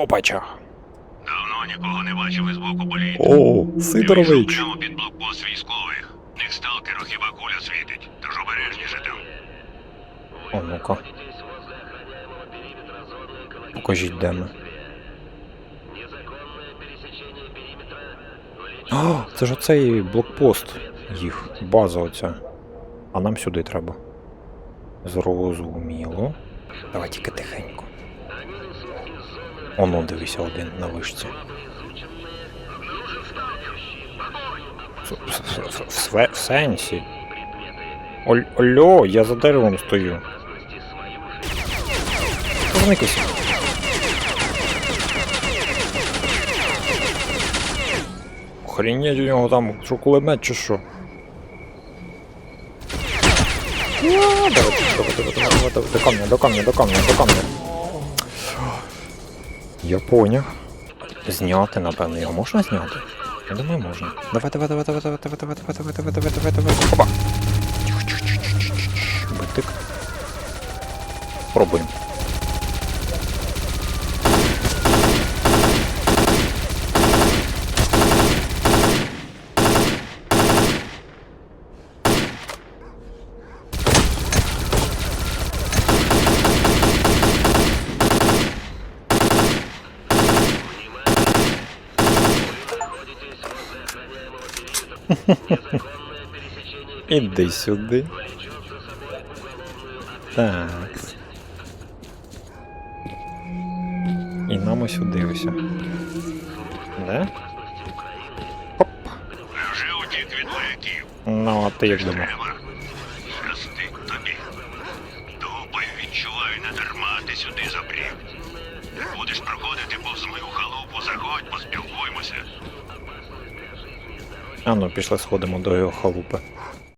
Опача. Давно нікого не бачив із боку боліт. О, Сидорович. прямо під блокпост військових. Них сталкеру хіба куля світить, тож обережніше там. О, ну-ка. Покажіть, де ми. А, це ж оцей блокпост їх, база оця. А нам сюди треба. Зрозуміло. Давай тільки тихенько. Оно, дивися, один на вишці. В, сенсі. Оль, я за деревом стою. Зникайся. Охренеть у нього там кулемет чи що. До камня, до камня, до камня, до камня. Я поняв. Зняти, напевно, його можна зняти? Я думаю, можна. Давай, давай, давай, давай, давай, давай, давай, давай, давай, давай, давай, давай. Опа. Битик. Пробуємо. Іди сюди. Так. І нам ось сюди ось. Да? Оп. Вже утік від вояків. Ну, а ти як думав? Будеш проходити повз мою халупу, заходь, поспілкуймося. А ну, пішли сходимо до його халупи.